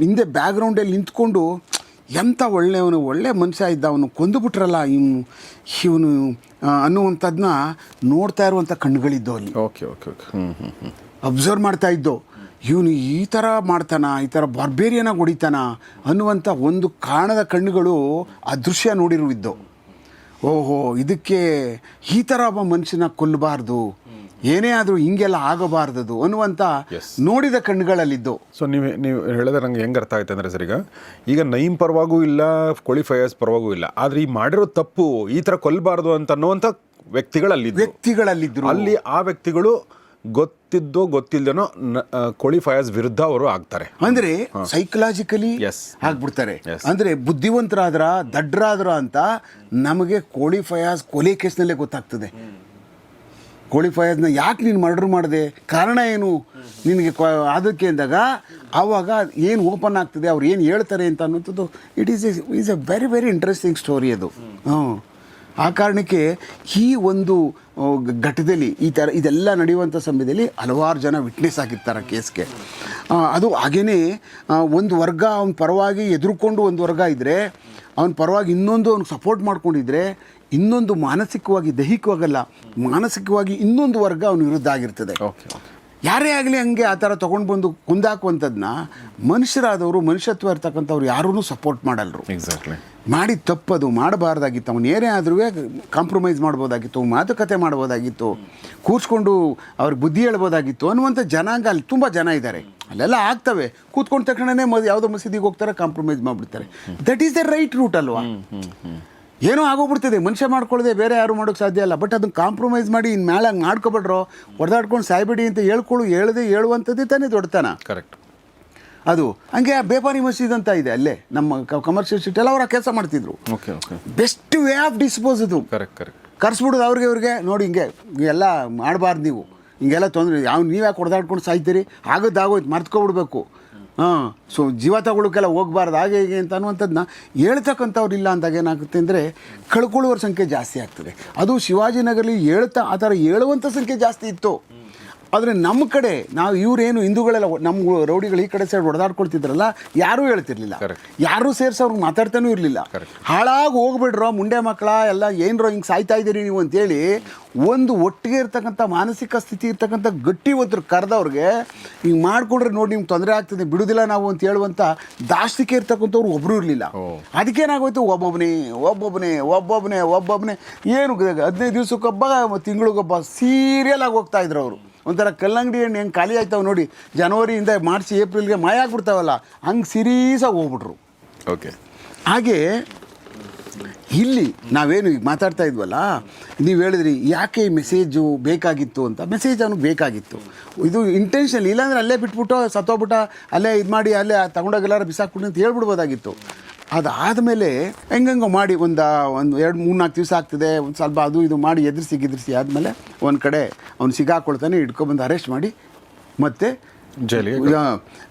ಹಿಂದೆ ಬ್ಯಾಕ್ಗ್ರೌಂಡಲ್ಲಿ ನಿಂತ್ಕೊಂಡು ಎಂಥ ಒಳ್ಳೆಯವನು ಒಳ್ಳೆ ಮನುಷ್ಯ ಇದ್ದ ಅವನು ಕೊಂದುಬಿಟ್ರಲ್ಲ ಇವನು ಇವನು ಅನ್ನುವಂಥದ್ದನ್ನ ನೋಡ್ತಾ ಇರುವಂಥ ಕಣ್ಣುಗಳಿದ್ದವು ಅಲ್ಲಿ. ಓಕೆ ಓಕೆ ಓಕೆ ಹ್ಞೂ ಹ್ಞೂ ಹ್ಞೂ ಅಬ್ಸರ್ವ್ ಮಾಡ್ತಾ ಇದ್ದೋ ಇವನು ಈ ಥರ ಮಾಡ್ತಾನ ಈ ಥರ ಬಾರ್ಬೇರಿಯನಾಗಿ ಹೊಡಿತಾನ ಅನ್ನುವಂಥ ಒಂದು ಕಾಣದ ಕಣ್ಣುಗಳು ಆ ದೃಶ್ಯ ನೋಡಿರುವಿದ್ದು. ಓಹೋ ಇದಕ್ಕೆ ಈ ಥರ ಒಬ್ಬ ಮನುಷ್ಯನ ಕೊಲ್ಲಬಾರ್ದು ಏನೇ ಆದರೂ ಹಿಂಗೆಲ್ಲ ಆಗಬಾರ್ದದು ಅನ್ನುವಂಥ. ನೋಡಿದ ಕಣ್ಣುಗಳಲ್ಲಿದ್ದು. ಸೊ ನೀವು ನೀವು ಹೇಳಿದ್ರೆ ನಂಗೆ ಹೆಂಗೆ ಅರ್ಥ ಆಯ್ತು ಅಂದರೆ ಸರ್ ಈಗ ಈಗ ನೈಮ್ ಪರವಾಗೂ ಇಲ್ಲ ಕ್ವಾಲಿಫೈಯರ್ಸ್ ಪರವಾಗೂ ಇಲ್ಲ ಆದರೆ ಈ ಮಾಡಿರೋ ತಪ್ಪು ಈ ಥರ ಕೊಲ್ಲಬಾರ್ದು ಅಂತ ಅನ್ನುವಂಥ ವ್ಯಕ್ತಿಗಳಲ್ಲಿದ್ದು. ವ್ಯಕ್ತಿಗಳಲ್ಲಿದ್ದರು ಅಲ್ಲಿ ಆ ವ್ಯಕ್ತಿಗಳು ಗೊತ್ತಿದ್ದೋ ಗೊತ್ತಿಲ್ಲದೇನೋ ಕ್ವಾಲಿಫೈಯರ್ಸ್ ವಿರುದ್ಧ ಅವರು ಆಗ್ತಾರೆ. ಅಂದ್ರೆ ಸೈಕಲಾಜಿಕಲಿ. ಆಗ್ಬಿಡ್ತಾರೆ. ಅಂದ್ರೆ ಬುದ್ಧಿವಂತರಾದ್ರ ದಡ್ರಾದ್ರ ಅಂತ ನಮಗೆ ಫಯಾಜ್ ಕೊಲೆ ಕೇಸ್ನಲ್ಲೇ ಗೊತ್ತಾಗ್ತದೆ. ಕೋಳಿ ಫಯಾಜ್ನ ಯಾಕೆ ನೀನು ಮರ್ಡರ್ ಮಾಡಿದೆ? ಕಾರಣ ಏನು? ನಿನಗೆ ಅದಕ್ಕೆ ಅಂದಾಗ ಆವಾಗ ಏನು ಓಪನ್ ಆಗ್ತದೆ ಅವ್ರು ಏನು ಹೇಳ್ತಾರೆ ಅಂತ ಅನ್ನೋಂಥದ್ದು it is a is a very very interesting story ಅದು. ಹ್ಞೂ ಆ ಕಾರಣಕ್ಕೆ ಈ ಒಂದು ಘಟ್ಟದಲ್ಲಿ ಈ ಥರ ಇದೆಲ್ಲ ನಡೆಯುವಂಥ ಸಮಯದಲ್ಲಿ ಹಲವಾರು ಜನ ವಿಟ್ನೆಸ್ ಆಗಿರ್ತಾರೆ ಕೇಸ್ಗೆ. ಅದು ಹಾಗೆಯೇ ಒಂದು ವರ್ಗ ಅವ್ನ ಪರವಾಗಿ ಎದುರುಕೊಂಡು ಒಂದು ವರ್ಗ ಇದ್ದರೆ ಅವನ ಪರವಾಗಿ ಇನ್ನೊಂದು ಅವ್ನಿಗೆ ಸಪೋರ್ಟ್ ಮಾಡ್ಕೊಂಡಿದ್ರೆ, ಇನ್ನೊಂದು ಮಾನಸಿಕವಾಗಿ ದೈಹಿಕವಾಗಲ್ಲ, ಮಾನಸಿಕವಾಗಿ ಇನ್ನೊಂದು ವರ್ಗ ಅವನ ವಿರುದ್ಧ ಆಗಿರ್ತದೆ. ಯಾರೇ ಆಗಲಿ ಹಂಗೆ ಆ ಥರ ತೊಗೊಂಡು ಬಂದು ಕುಂದಾಕುವಂಥದ್ದನ್ನ ಮನುಷ್ಯರಾದವರು ಮನುಷ್ಯತ್ವ ಇರ್ತಕ್ಕಂಥವ್ರು ಯಾರೂ ಸಪೋರ್ಟ್ ಮಾಡಲ್ರು. ಎಕ್ಸಾಕ್ಟ್ಲಿ ಮಾಡಿ ತಪ್ಪದು ಮಾಡಬಾರ್ದಾಗಿತ್ತು. ಅವನು ಏನೇ ಆದ್ರೂ ಕಾಂಪ್ರಮೈಸ್ ಮಾಡ್ಬೋದಾಗಿತ್ತು ಮಾತುಕತೆ ಮಾಡ್ಬೋದಾಗಿತ್ತು ಕೂರ್ಸ್ಕೊಂಡು ಅವ್ರಿಗೆ ಬುದ್ಧಿ ಹೇಳ್ಬೋದಾಗಿತ್ತು ಅನ್ನುವಂಥ ಜನಾಂಗ ಅಲ್ಲಿ ತುಂಬ ಜನ ಇದ್ದಾರೆ ಅಲ್ಲೆಲ್ಲ ಆಗ್ತವೆ. ಕೂತ್ಕೊಂಡ ತಕ್ಷಣನೇ ಮದ್ ಯಾವುದೋ ಮಸೀದಿಗೆ ಹೋಗ್ತಾರೆ ಕಾಂಪ್ರಮೈಸ್ ಮಾಡಿಬಿಡ್ತಾರೆ. That is the right route ಅಲ್ವಾ? ಏನೋ ಆಗೋಗ್ಬಿಡ್ತಿದೆ. ಮನುಷ್ಯ ಮಾಡ್ಕೊಳ್ಳದೆ ಬೇರೆ ಯಾರು ಮಾಡೋಕ್ಕೆ ಸಾಧ್ಯ ಇಲ್ಲ. ಬಟ್ ಅದನ್ನ ಕಾಂಪ್ರಮೈಸ್ ಮಾಡಿ ಇನ್ನು ಮೇಲೆ ಹಂಗೆ ಮಾಡ್ಕೊಬಿಡ್ರೋ ಹೊಡೆದಾಡ್ಕೊಂಡು ಸಾಯ್ಬೇಡಿ ಅಂತ ಹೇಳ್ಕೊಳ್ಳು ಹೇಳದೆ ಹೇಳುವಂಥದ್ದೇ ತಾನೇ ದೊಡ್ಡತನ. ಕರೆಕ್ಟ್ ಅದು ಹಂಗೆ ಆ ಬೇಪಾರಿ ಮಸೀದ್ ಅಂತ ಇದೆ ಅಲ್ಲೇ ನಮ್ಮ ಕಮರ್ಷಿಯಲ್ ಸಿಟಿಯಲ್ಲಿ ಎಲ್ಲ ಆ ಕೆಲಸ ಮಾಡ್ತಿದ್ರು. Okay okay best way of dispose ಇದು. ಕರೆಕ್ಟ್ ಕರೆಕ್ಟ್ ಕರ್ಸ್ಬಿಡೋದು ಅವ್ರಿಗೆ ಇವ್ರಿಗೆ ನೋಡಿ ಹಿಂಗೆ ಎಲ್ಲ ಮಾಡಬಾರ್ದು ನೀವು. ಹಿಂಗೆಲ್ಲ ತೊಂದರೆ ಯಾವ ನೀವು ಯಾಕೆ ಹೊಡೆದಾಡ್ಕೊಂಡು ಸಾಯ್ತೀರಿ? ಆಗೋದು ಆಗೋಯ್ತು ಮರ್ತ್ಕೊಬಿಡ್ಬೇಕು. ಹಾಂ. ಸೊ ಜೀವ ತಗೊಳ್ಳೋಕ್ಕೆಲ್ಲ ಹೋಗ್ಬಾರ್ದು. ಹಾಗೆ ಹೀಗೆ ಅಂತ ಅನ್ನುವಂಥದ್ದನ್ನ ಹೇಳ್ತಕ್ಕಂಥವ್ರು ಇಲ್ಲ ಅಂದಾಗ ಏನಾಗುತ್ತೆ ಅಂದರೆ ಕಳ್ಕೊಳ್ಳುವವ್ರ ಸಂಖ್ಯೆ ಜಾಸ್ತಿ ಆಗ್ತದೆ. ಅದು ಶಿವಾಜಿನಗರಲ್ಲಿ ಹೇಳ್ತಾ, ಆ ಥರ ಹೇಳುವಂಥ ಸಂಖ್ಯೆ ಜಾಸ್ತಿ ಇತ್ತು. ಆದರೆ ನಮ್ಮ ಕಡೆ ನಾವು ಇವರೇನು ಹಿಂದೂಗಳೆಲ್ಲ ನಮ್ಮ ರೌಡಿಗಳು ಈ ಕಡೆ ಸೈಡ್ ಹೊಡೆದಾಡ್ಕೊಳ್ತಿದ್ರಲ್ಲ ಯಾರೂ ಹೇಳ್ತಿರ್ಲಿಲ್ಲ. ಯಾರು ಸೇರಿಸಿ ಅವ್ರಿಗೆ ಮಾತಾಡ್ತಾನೂ ಇರಲಿಲ್ಲ. ಹಾಳಾಗಿ ಹೋಗ್ಬಿಡ್ರೋ ಮುಂಡೆ ಮಕ್ಕಳ ಎಲ್ಲ ಏನರೋ ಹಿಂಗೆ ಸಾಯ್ತಾ ಇದ್ದೀರಿ ನೀವು ಅಂತೇಳಿ ಒಂದು ಒಟ್ಟಿಗೆ ಇರ್ತಕ್ಕಂಥ ಮಾನಸಿಕ ಸ್ಥಿತಿ ಇರ್ತಕ್ಕಂಥ ಗಟ್ಟಿ ಒತ್ತರು ಕರೆದವ್ರಿಗೆ ಹಿಂಗೆ ಮಾಡಿಕೊಂಡ್ರೆ ನೋಡಿ ನಿಮ್ಗೆ ತೊಂದರೆ ಆಗ್ತದೆ ಬಿಡುದಿಲ್ಲ ನಾವು ಅಂತ ಹೇಳುವಂಥ ದಾಸ್ತಿಕೆ ಇರ್ತಕ್ಕಂಥವ್ರು ಒಬ್ಬರು ಇರಲಿಲ್ಲ. ಅದಕ್ಕೇನಾಗೋಯ್ತು? ಒಬ್ಬೊಬ್ಬನೇ ಒಬ್ಬೊಬ್ಬನೇ ಒಬ್ಬೊಬ್ಬನೇ ಒಬ್ಬೊಬ್ಬನೇ ಏನು ಹದಿನೈದು ದಿವ್ಸಕ್ಕೊಬ್ಬ ತಿಂಗಳಿಗೊಬ್ಬ ಸೀರಿಯಲ್ ಆಗಿ ಹೋಗ್ತಾ ಇದ್ರು ಅವರು. ಒಂಥರ ಕಲ್ಲಂಗಡಿ ಹಣ್ಣು ಹೆಂಗೆ ಖಾಲಿ ಆಯ್ತಾವೆ ನೋಡಿ. ಜನವರಿಯಿಂದ ಮಾರ್ಚ್ ಏಪ್ರಿಲ್ಗೆ ಮಾಯ ಆಗ್ಬಿಡ್ತಾವಲ್ಲ ಹಂಗೆ ಸಿರೀಸಾಗಿ ಹೋಗ್ಬಿಟ್ರು. ಓಕೆ. ಹಾಗೆ ಇಲ್ಲಿ ನಾವೇನು ಈಗ ಮಾತಾಡ್ತಾ ಇದ್ವಲ್ಲ ನೀವು ಹೇಳಿದ್ರಿ ಯಾಕೆ ಈ ಮೆಸೇಜು ಬೇಕಾಗಿತ್ತು ಅಂತ. ಮೆಸೇಜ್ ಅವ್ನಿಗೆ ಬೇಕಾಗಿತ್ತು. ಇದು ಇಂಟೆನ್ಷನ್ ಇಲ್ಲಾಂದ್ರೆ ಅಲ್ಲೇ ಬಿಟ್ಬಿಟ್ಟು ಸತ್ತೋಗ್ಬಿಟ್ಟ ಅಲ್ಲೇ ಇದು ಮಾಡಿ ಅಲ್ಲೇ ತಗೊಂಡೋಗೆಲ್ಲಾರು ಬಿಸಾಕ್ಬಿಟ್ಟು ಅಂತ ಹೇಳ್ಬಿಡ್ಬೋದಾಗಿತ್ತು. ಅದಾದಮೇಲೆ ಹೆಂಗಂಗೋ ಮಾಡಿ ಒಂದು ಒಂದು ಎರಡು ಮೂರು ನಾಲ್ಕು ದಿವಸ ಆಗ್ತದೆ ಒಂದು ಸ್ವಲ್ಪ ಅದು ಇದು ಮಾಡಿ ಎದುರಿಸಿ ಗಿದ್ರಿಸಿ ಆದಮೇಲೆ ಒಂದು ಕಡೆ ಅವ್ನು ಸಿಗಾಕೊಳ್ತಾನೆ ಇಟ್ಕೊಬಂದು ಅರೆಸ್ಟ್ ಮಾಡಿ ಮತ್ತೆ ಜೈಲಿಗೆ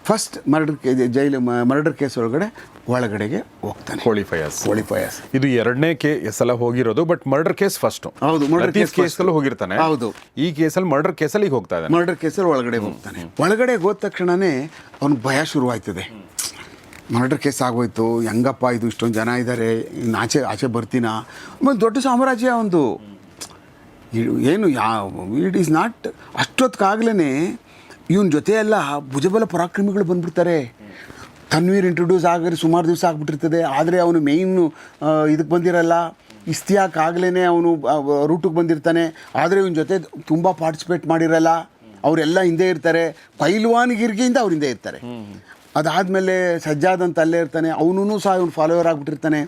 ಫಸ್ಟ್ ಮರ್ಡರ್ ಕೇ ಜೈಲು ಮರ್ಡರ್ ಕೇಸ್ ಒಳಗಡೆ ಒಳಗಡೆಗೆ ಹೋಗ್ತಾನೆ. ಕ್ವಾಲಿಫೈಯರ್ಸ್ ಕೋಳಿ ಫಯಾಸ್ ಇದು ಎರಡನೇ ಕೇ ಎಲ್ಲ ಹೋಗಿರೋದು ಬಟ್ ಮರ್ಡರ್ ಕೇಸ್ ಫಸ್ಟ್ ಹೌದು, ಮರ್ಡರ್ ಕೇಸ್ ಅಲ್ಲಿ ಹೋಗಿರ್ತಾನೆ. ಹೌದು. ಈ ಕೇಸಲ್ಲಿ ಮರ್ಡರ್ ಕೇಸಲ್ಲಿ ಹೋಗ್ತಾ ಇದ್ದಾನೆ. ಮರ್ಡರ್ ಕೇಸಲ್ಲಿ ಒಳಗಡೆ ಹೋಗ್ತಾನೆ. ಒಳಗಡೆ ಹೋದ ತಕ್ಷಣನೇ ಅವ್ನಿಗೆ ಭಯ ಶುರುವಾಯ್ತದೆ. ಮರ್ಡರ್ ಕೇಸ್ ಆಗೋಯ್ತು, ಹೆಂಗಪ್ಪ ಇದು ಇಷ್ಟೊಂದು ಜನ ಇದ್ದಾರೆ ಇನ್ನು ಆಚೆ ಆಚೆ ಬರ್ತೀನಾ? ಒಂದು ದೊಡ್ಡ ಸಾಮ್ರಾಜ್ಯ ಒಂದು. ಏನು, ಯಾ ಇಟ್ ಈಸ್ ನಾಟ್ ಅಷ್ಟೊತ್ತಿಗಾಗಲೇ ಇವನ ಜೊತೆ ಭುಜಬಲ ಪರಾಕ್ರಮಿಗಳು ಬಂದ್ಬಿಡ್ತಾರೆ. ತನ್ವೀರ್ ಇಂಟ್ರೊಡ್ಯೂಸ್ ಆಗಲಿ ಸುಮಾರು ದಿವಸ ಆಗಿಬಿಟ್ಟಿರ್ತದೆ, ಆದರೆ ಅವನು ಮೇಯ್ನು ಇದಕ್ಕೆ ಬಂದಿರಲ್ಲ. ಇಸ್ತಿಯಾಕ್ ಆಗಲೇ ಅವನು ರೂಟಿಗೆ ಬಂದಿರ್ತಾನೆ. ಆದರೆ ಇವನ ಜೊತೆ ತುಂಬ ಪಾರ್ಟಿಸಿಪೇಟ್ ಮಾಡಿರಲ್ಲ. ಅವರೆಲ್ಲ ಹಿಂದೆ ಇರ್ತಾರೆ. ಪೈಲ್ವಾನ್ಗಿರಿಗೆಯಿಂದ ಅವ್ರ ಹಿಂದೆ ಇರ್ತಾರೆ. ಅದಾದಮೇಲೆ ಸಜ್ಜಾದ್ ಅಂತ ಅಲ್ಲೇ ಇರ್ತಾನೆ ಅವನೂ ಸಹ ಇವನು ಫಾಲೋವರ್ ಆಗಿಬಿಟ್ಟಿರ್ತಾನೆ.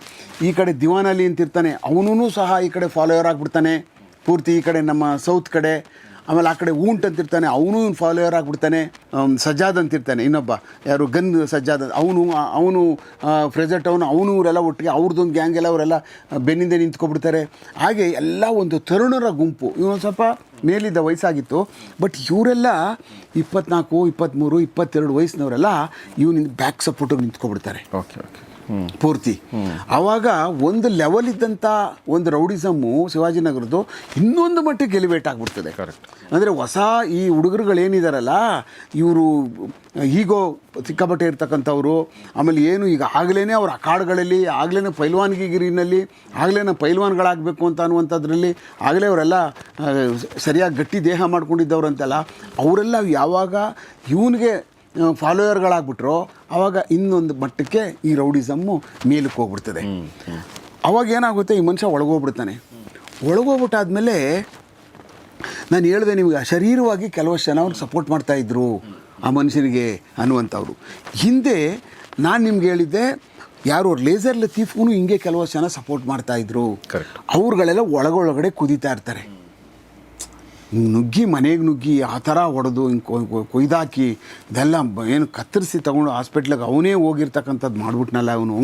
ಈ ಕಡೆ ದಿವಾನ್ ಅಲಿ ಅಂತ ಇರ್ತಾನೆ ಅವನೂ ಸಹ ಈ ಕಡೆ ಫಾಲೋವರ್ ಆಗಿಬಿಡ್ತಾನೆ. ಪೂರ್ತಿ ಈ ಕಡೆ ನಮ್ಮ ಸೌತ್ ಕಡೆ, ಆಮೇಲೆ ಆ ಕಡೆ ಊಂಟ್ ಅಂತಿರ್ತಾನೆ ಅವನು ಇವ್ನು ಫಾಲೋವರ್ ಆಗಿಬಿಡ್ತಾನೆ. ಸಜ್ಜಾದ್ ಅಂತಿರ್ತಾನೆ ಇನ್ನೊಬ್ಬ, ಯಾರು ಗನ್ ಸಜ್ಜಾದ್, ಅವನು ಅವನು ಫ್ರೆಜರ್ ಅವನು ಅವನು ಇವರೆಲ್ಲ ಒಟ್ಟಿಗೆ ಅವ್ರದ್ದೊಂದು ಗ್ಯಾಂಗ್ ಎಲ್ಲ ಅವರೆಲ್ಲ ಬೆನ್ನಿಂದ ನಿಂತ್ಕೊಬಿಡ್ತಾರೆ. ಹಾಗೆ ಎಲ್ಲ ಒಂದು ತರುಣರ ಗುಂಪು, ಇವನು ಸ್ವಲ್ಪ ಮೇಲಿದ್ದ ವಯಸ್ಸಾಗಿತ್ತು. ಬಟ್ ಇವರೆಲ್ಲ ಇಪ್ಪತ್ನಾಲ್ಕು ಇಪ್ಪತ್ತ್ಮೂರು ಇಪ್ಪತ್ತೆರಡು ವಯಸ್ಸಿನವರೆಲ್ಲ ಇವನಿಂದ ಬ್ಯಾಕ್ ಸಪೋರ್ಟಿಗೆ ನಿಂತ್ಕೊಬಿಡ್ತಾರೆ. ಓಕೆ ಓಕೆ ಪೂರ್ತಿ. ಆವಾಗ ಒಂದು ಲೆವೆಲ್ ಇದ್ದಂಥ ಒಂದು ರೌಡಿಸಮ್ಮು ಶಿವಾಜಿನಗರದ್ದು ಇನ್ನೊಂದು ಮಟ್ಟಿಗೆ ಎಲಿವೇಟ್ ಆಗಿಬಿಡ್ತದೆ. ಕರೆಕ್ಟ್ ಅಂದರೆ ಹೊಸ ಈ ಹುಡುಗರುಗಳೇನಿದಾರಲ್ಲ ಇವರು ಈಗೋ ಸಿಕ್ಕಾಪಟ್ಟೆ ಇರ್ತಕ್ಕಂಥವ್ರು ಆಮೇಲೆ ಏನು ಈಗ ಆಗಲೇ ಅವ್ರ ಅಖಾಡ್ಗಳಲ್ಲಿ ಆಗಲೇ ಪೈಲ್ವಾನ್ಗಿಗಿರಿನಲ್ಲಿ ಆಗಲೇ ಪೈಲ್ವಾನ್ಗಳಾಗಬೇಕು ಅಂತ ಅನ್ನುವಂಥದ್ರಲ್ಲಿ ಆಗಲೇ ಅವರೆಲ್ಲ ಸರಿಯಾಗಿ ಗಟ್ಟಿ ದೇಹ ಮಾಡ್ಕೊಂಡಿದ್ದವ್ರು ಅಂತೆಲ್ಲ ಅವರೆಲ್ಲ ಯಾವಾಗ ಇವನಿಗೆ ಫಾಲೋಯರ್ಗಳಾಗ್ಬಿಟ್ರೋ ಆವಾಗ ಇನ್ನೊಂದು ಮಟ್ಟಕ್ಕೆ ಈ ರೌಡಿಸಮ್ಮು ಮೇಲಕ್ಕೆ ಹೋಗ್ಬಿಡ್ತದೆ. ಅವಾಗ ಏನಾಗುತ್ತೆ ಈ ಮನುಷ್ಯ ಒಳಗೋಗ್ಬಿಡ್ತಾನೆ. ಒಳಗೋಗ್ಬಿಟ್ಟಾದ್ಮೇಲೆ ನಾನು ಹೇಳಿದೆ ನಿಮಗೆ ಶರೀರವಾಗಿ ಕೆಲವಷ್ಟು ಜನ ಅವ್ರು ಸಪೋರ್ಟ್ ಮಾಡ್ತಾಯಿದ್ರು ಆ ಮನುಷ್ಯನಿಗೆ ಅನ್ನುವಂಥವ್ರು. ಹಿಂದೆ ನಾನು ನಿಮ್ಗೆ ಹೇಳಿದ್ದೆ ಯಾರು ಲೇಸರ್ ಲತೀಫ್ಗೂ ಹಿಂಗೆ ಕೆಲವಷ್ಟು ಜನ ಸಪೋರ್ಟ್ ಮಾಡ್ತಾಯಿದ್ರು. ಅವ್ರುಗಳೆಲ್ಲ ಒಳಗೊಳಗಡೆ ಕುದೀತಾ ಇರ್ತಾರೆ. ನುಗ್ಗಿ ಮನೆಗೆ ನುಗ್ಗಿ ಆ ಥರ ಹೊಡೆದು ಹಿಂಗೆ ಕೊಯ್- ಕೊಯ್- ಕೊಯ್ದಾಕಿ ಇದೆಲ್ಲ ಏನು ಕತ್ತರಿಸಿ ತೊಗೊಂಡು ಹಾಸ್ಪಿಟ್ಲಿಗೆ ಅವನೇ ಹೋಗಿರ್ತಕ್ಕಂಥದ್ದು ಮಾಡ್ಬಿಟ್ನಲ್ಲ ಅವನು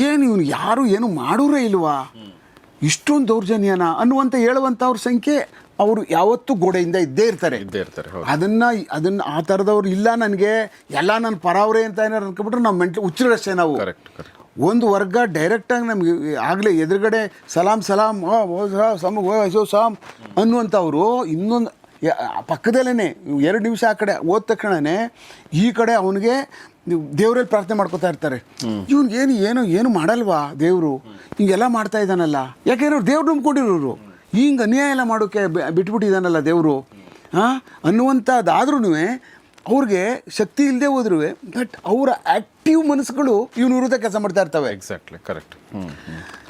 ಏನು ಇವನು ಯಾರು ಏನು ಮಾಡೋರೇ ಇಲ್ವಾ? ಇಷ್ಟೊಂದು ದೌರ್ಜನ್ಯನ ಅನ್ನುವಂಥ ಹೇಳುವಂಥವ್ರ ಸಂಖ್ಯೆ ಅವರು ಯಾವತ್ತೂ ಗೋಡೆಯಿಂದ ಇದ್ದೇ ಇರ್ತಾರೆ. ಇದ್ದೇ ಇರ್ತಾರೆ. ಅದನ್ನ ಅದನ್ನ ಆ ಥರದವ್ರು ಇಲ್ಲ ನನಗೆ ಎಲ್ಲ ನನ್ನ ಪರಾವ್ರೆ ಅಂತ ಏನಾರು ಅನ್ಕೊಬಿಟ್ರೆ ನಾವು ಮೆಂಟ್ಲಿ ಉಚ್ಚರಷ್ಟೇ ನಾವು. Correct correct. ಒಂದು ವರ್ಗ ಡೈರೆಕ್ಟಾಗಿ ನಮಗೆ ಆಗಲೇ ಎದುರುಗಡೆ ಸಲಾಂ ಸಲಾಂ ಓ ಸಮ್, ಓ ಸಾಮ್ ಅನ್ನುವಂಥವ್ರು ಇನ್ನೊಂದು ಪಕ್ಕದಲ್ಲೇ ಎರಡು ನಿಮಿಷ ಆ ಕಡೆ ಹೋದ ತಕ್ಷಣನೇ ಈ ಕಡೆ ಅವನಿಗೆ ದೇವರಲ್ಲಿ ಪ್ರಾರ್ಥನೆ ಮಾಡ್ಕೊತಾ ಇರ್ತಾರೆ. ಇವ್ನಿಗೆ ಏನು ಏನು ಏನು ಮಾಡಲ್ವಾ ದೇವರು? ಹಿಂಗೆಲ್ಲ ಮಾಡ್ತಾ ಇದ್ದಾನಲ್ಲ. ಯಾಕೆಂದ್ರೆ ದೇವ್ರು ನಂಬ್ಕೊಂಡಿರೋರು? ಹಿಂಗೆ ಅನ್ಯಾಯ ಎಲ್ಲ ಮಾಡೋಕ್ಕೆ ಬಿಟ್ಬಿಟ್ಟಿದ್ದಾನಲ್ಲ ದೇವರು. ಹಾಂ ಅನ್ನುವಂಥದ್ದಾದ್ರೂ ಅವ್ರಿಗೆ ಶಕ್ತಿ ಇಲ್ಲದೆ ಹೋದ್ರು ಬಟ್ ಅವರ ಆಕ್ಟಿವ್ ಮನಸ್ಸುಗಳು ಇವನ ವಿರುದ್ಧ ಕೆಲಸ ಮಾಡ್ತಾ ಇರ್ತವೆ. ಎಕ್ಸಾಕ್ಟ್ಲಿ ಕರೆಕ್ಟ್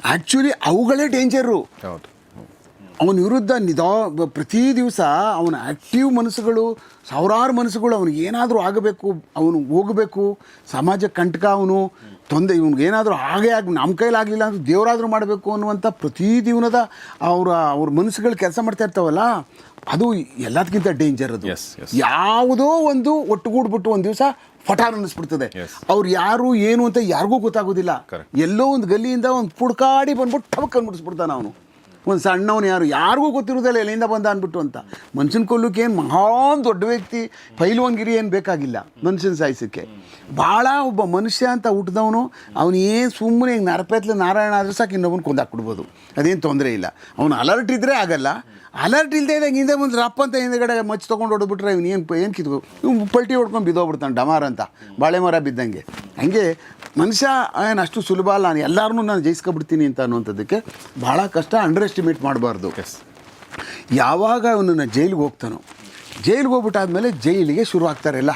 ಆ್ಯಕ್ಚುಲಿ ಅವುಗಳೇ ಡೇಂಜರು ಹೌದು. ಅವನ ವಿರುದ್ಧ ನಿದಾ ಪ್ರತಿ ದಿವಸ ಅವನ ಆ್ಯಕ್ಟಿವ್ ಮನಸ್ಸುಗಳು ಸಾವಿರಾರು ಮನಸ್ಸುಗಳು ಅವನಿಗೆ ಏನಾದರೂ ಆಗಬೇಕು ಅವನು ಹೋಗಬೇಕು. ಸಮಾಜ ಕಂಟಕ ಅವನು. ತೊಂದರೆ ಇವನಿಗೆ ಏನಾದರೂ ಹಾಗೆ ಆಗಿ ನಮ್ಮ ಕೈಲಾಗಲಿಲ್ಲ ಅಂದ್ರೆ ದೇವರಾದರೂ ಮಾಡಬೇಕು ಅನ್ನುವಂಥ ಪ್ರತಿ ಜೀವನದ ಅವರ ಅವ್ರ ಮನಸ್ಸುಗಳು ಕೆಲಸ ಮಾಡ್ತಾ ಇರ್ತಾವಲ್ಲ ಅದು ಎಲ್ಲದಕ್ಕಿಂತ ಡೇಂಜರ್ ಅದು. ಯಾವುದೋ ಒಂದು ಒಟ್ಟುಗೂಡ್ಬಿಟ್ಟು ಒಂದು ದಿವಸ ಫಟಾರ್ ಅನ್ನಿಸ್ಬಿಡ್ತದೆ. ಅವ್ರು ಯಾರು ಏನು ಅಂತ ಯಾರಿಗೂ ಗೊತ್ತಾಗೋದಿಲ್ಲ. ಎಲ್ಲೋ ಒಂದು ಗಲ್ಲಿಯಿಂದ ಒಂದು ಪುಡ್ಕಾಡಿ ಬಂದ್ಬಿಟ್ಟು ಟಬಕ್ ಅಂದ್ಬಿಡಿಸ್ಬಿಡ್ತಾನೆ ಅವನು. ಒಂದು ಸಣ್ಣವನು ಯಾರು? ಯಾರಿಗೂ ಗೊತ್ತಿರೋದಿಲ್ಲ ಎಲ್ಲಿಂದ ಬಂದ ಅಂದ್ಬಿಟ್ಟು ಅಂತ. ಮನುಷ್ಯನ ಕೊಲ್ಲಕ್ಕೆ ಏನು ಮಹಾನ್ ದೊಡ್ಡ ವ್ಯಕ್ತಿ, ಪೈಲ್ವಾನ್ಗಿರಿ ಏನು ಬೇಕಾಗಿಲ್ಲ ಮನುಷ್ಯನ ಸಾಯಿಸೋಕ್ಕೆ. ಭಾಳ ಒಬ್ಬ ಮನುಷ್ಯ ಅಂತ ಹುಟ್ಟಿದವನು ಅವನು ಏನು ಸುಮ್ಮನೆ ಹಿಂಗೆ ನರಪೇತ್ಲೆ ನಾರಾಯಣ ಆದರೂ ಸಾಕು ಇನ್ನೊಬ್ಬನ ಕೊಂದಾಕ್ಬಿಡ್ಬೋದು ಅದೇನು ತೊಂದರೆ ಇಲ್ಲ. ಅವನು ಅಲರ್ಟ್ ಇದ್ದರೆ ಆಗಲ್ಲ. ಅಲರ್ಟ್ ಇಲ್ಲದೆ ಇದ್ದಾಗ ಹಿಂದೆ ಮುಂದೆ ರಪ್ಪ ಅಂತ ಹಿಂದೆಗಡೆ ಮಚ್ಚಿ ತೊಗೊಂಡು ಹೊಡೆದ್ಬಿಟ್ರೆ ಇವ್ನು ಏನು ಏನು ಕಿತ್ಕೋ ಇವ್ನು ಪಲ್ಟಿ ಹೊಡ್ಕೊಂಡು ಬಿದ್ದೋಗ್ಬಿಡ್ತಾನೆ ಡಮಾರ್ ಅಂತ. ಬಾಳೆ ಮರ ಬಿದ್ದಂಗೆ. ಹಂಗೆ ಮನುಷ್ಯ ಏನು ಅಷ್ಟು ಸುಲಭ ಅಲ್ಲ ನಾನು ಎಲ್ಲರನ್ನೂ ನಾನು ಜಯಿಸ್ಕೊಬಿಡ್ತೀನಿ ಅಂತ ಅನ್ನುವಂಥದ್ದಕ್ಕೆ ಭಾಳ ಕಷ್ಟ ಅಂಡರ್ ಎಸ್ಟಿಮೇಟ್ ಮಾಡಬಾರ್ದು ಯಾವಾಗ ಅವನನ್ನು ಜೈಲಿಗೆ ಹೋಗ್ತಾನೋ ಜೈಲಿಗೆ ಹೋಗ್ಬಿಟ್ಟಾದ್ಮೇಲೆ ಜೈಲಿಗೆ ಶುರು ಆಗ್ತಾರೆ ಎಲ್ಲ.